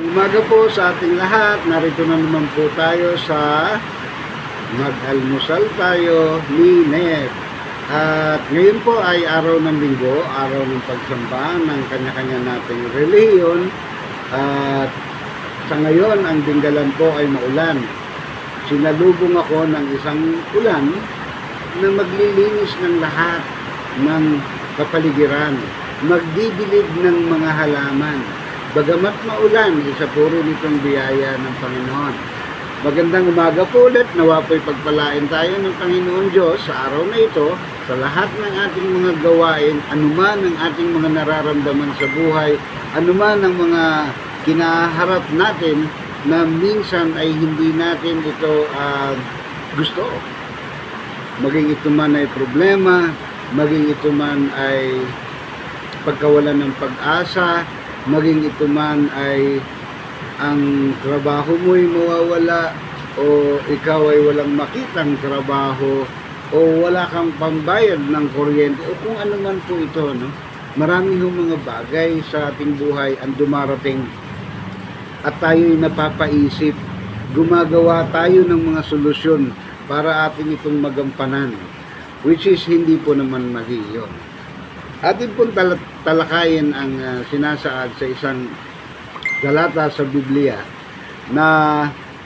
Umaga po sa ating lahat. Narito na naman po tayo sa mag-almusal tayo ni Ned. At ngayon po ay araw ng linggo, araw ng pagsamba ng kanya-kanya nating relihiyon. At sa ngayon, ang dinggalan po ay maulan. Sinalubong ako ng isang ulan na maglilinis ng lahat ng kapaligiran, magdidilig ng mga halaman. Bagamat maulan, isa po rin itong biyaya ng Panginoon. Magandang umaga po ulit, nawa po'y pagpalain tayo ng Panginoon Diyos sa araw na ito, sa lahat ng ating mga gawain, anuman ang ating mga nararamdaman sa buhay, anuman ang mga kinaharap natin na minsan ay hindi natin ito ah, gusto. Maging ito man ay problema, maging ito man ay pagkawalan ng pag-asa, maging ito man ay ang trabaho mo'y mawawala o ikaw ay walang makitang trabaho o wala kang pambayad ng kuryente o kung ano man po ito no? Marami hong mga bagay sa ating buhay ang dumarating at tayo'y napapaisip. Gumagawa tayo ng mga solusyon para atin itong magampanan which is hindi po naman mali yun atin pong tal- talakayin ang ah, sinasaad sa isang galata sa Biblia na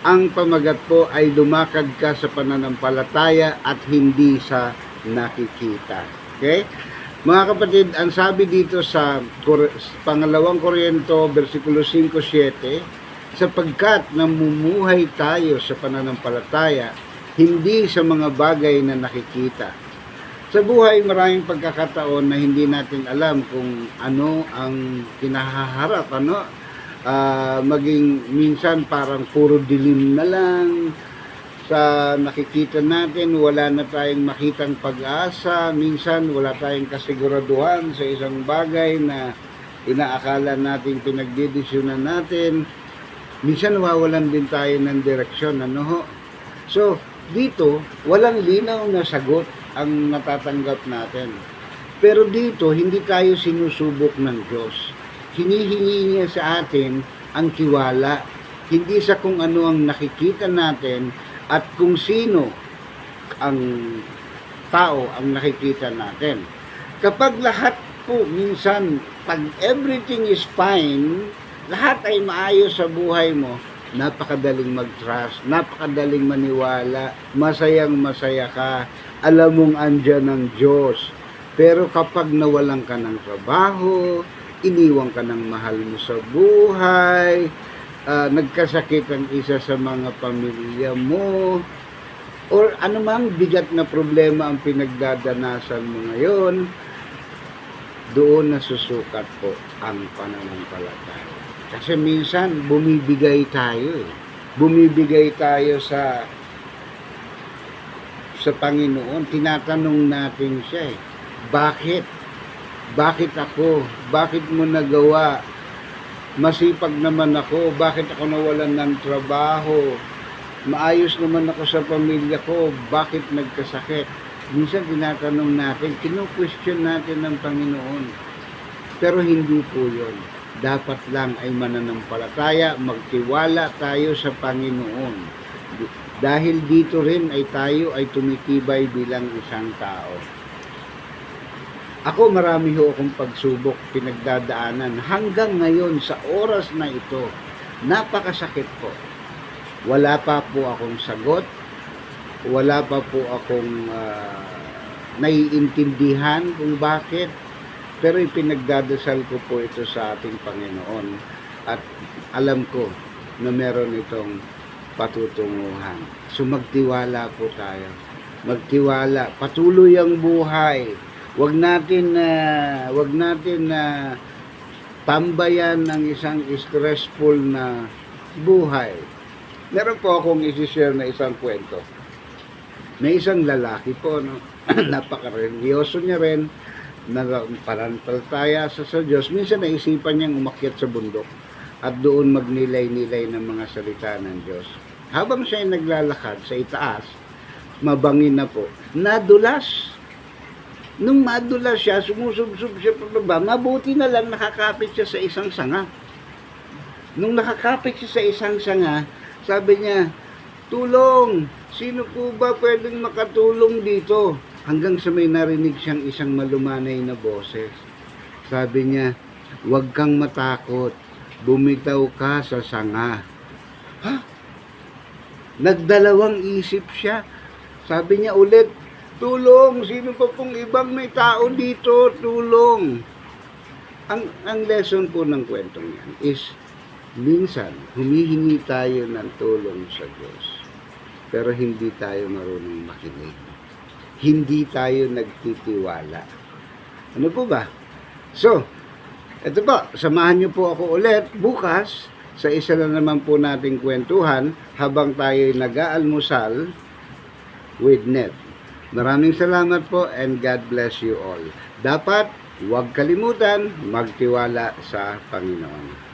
ang pamagat po ay lumakad ka sa pananampalataya at hindi sa nakikita. Okay? Mga kapatid, ang sabi dito sa pangalawang Korinto, versikulo 5.7, sapagkat namumuhay tayo sa pananampalataya, hindi sa mga bagay na nakikita. Sa buhay, maraming pagkakataon na hindi natin alam kung ano ang kinahaharap, ano, Ah, maging minsan parang puro dilim na lang. Sa nakikita natin wala na tayong makitang pag-asa. Minsan wala tayong kasiguraduhan sa isang bagay na inaakala natin pinagdidesyonan natin. Minsan nawawalan din tayo ng direksyon ano ho? So dito walang linaw na sagot ang natatanggap natin pero dito hindi tayo sinusubok ng Diyos hinihingi niya sa atin ang tiwala. Hindi sa kung ano ang nakikita natin at kung sino ang tao ang nakikita natin. Kapag lahat po minsan, pag everything is fine, lahat ay maayos sa buhay mo, napakadaling mag-trust, napakadaling maniwala, masayang masaya ka, alam mong andyan ng Diyos. Pero kapag nawalan ka ng trabaho, iniwan ka ng mahal mo sa buhay, ah, nagkasakit ang isa sa mga pamilya mo, or anumang bigat na problema ang pinagdadanasan mo ngayon, doon nasusukat po ang pananampalataya. Kasi minsan bumibigay tayo eh. Bumibigay tayo sa sa Panginoon, tinatanong natin siya eh, bakit? Bakit ako? Bakit mo nagawa? Masipag naman ako. Bakit ako nawalan ng trabaho? Maayos naman ako sa pamilya ko. Bakit nagkasakit? Minsan tinatanong natin, kinu-question natin ng Panginoon. Pero hindi po yun. Dapat lang ay mananampalataya, magtiwala tayo sa Panginoon. Dahil dito rin ay tayo ay tumitibay bilang isang tao. Ako marami ho akong pagsubok, pinagdadaanan. Hanggang ngayon, sa oras na ito, napakasakit po. Wala pa po akong sagot. Wala pa po akong ah, naiintindihan kung bakit. Pero ipinagdadasal ko po ito sa ating Panginoon. At alam ko na meron itong patutunguhan. So magtiwala po tayo. Magtiwala. Patuloy ang buhay wag natin na wag natin na tambayan ng isang stressful na buhay. Meron po akong i-share na isang kwento. May isang lalaki po, no? napaka-religyoso niya rin, nagparantaltaya sa sa Diyos. Minsan naisipan niyang umakyat sa bundok at doon magnilay-nilay ng mga salita ng Diyos. Habang siya ay naglalakad sa itaas, mabangin na po, nadulas Nung madula siya, sumusubsub siya pababa, mabuti na lang nakakapit siya sa isang sanga. Nung nakakapit siya sa isang sanga, sabi niya, tulong! Sino po ba pwedeng makatulong dito? Hanggang sa may narinig siyang isang malumanay na boses. Sabi niya, huwag kang matakot. Bumitaw ka sa sanga. Ha? Nagdalawang isip siya. Sabi niya ulit, tulong! Sino pa pong ibang may tao dito? Tulong! Ang, ang lesson po ng kwentong yan is, minsan, humihingi tayo ng tulong sa Diyos. Pero hindi tayo marunong makinig. Hindi tayo nagtitiwala. Ano po ba? So, ito po, samahan niyo po ako ulit bukas sa isa na naman po nating kwentuhan habang tayo nag-aalmusal with Net. Maraming salamat po and God bless you all. Dapat huwag kalimutan magtiwala sa Panginoon.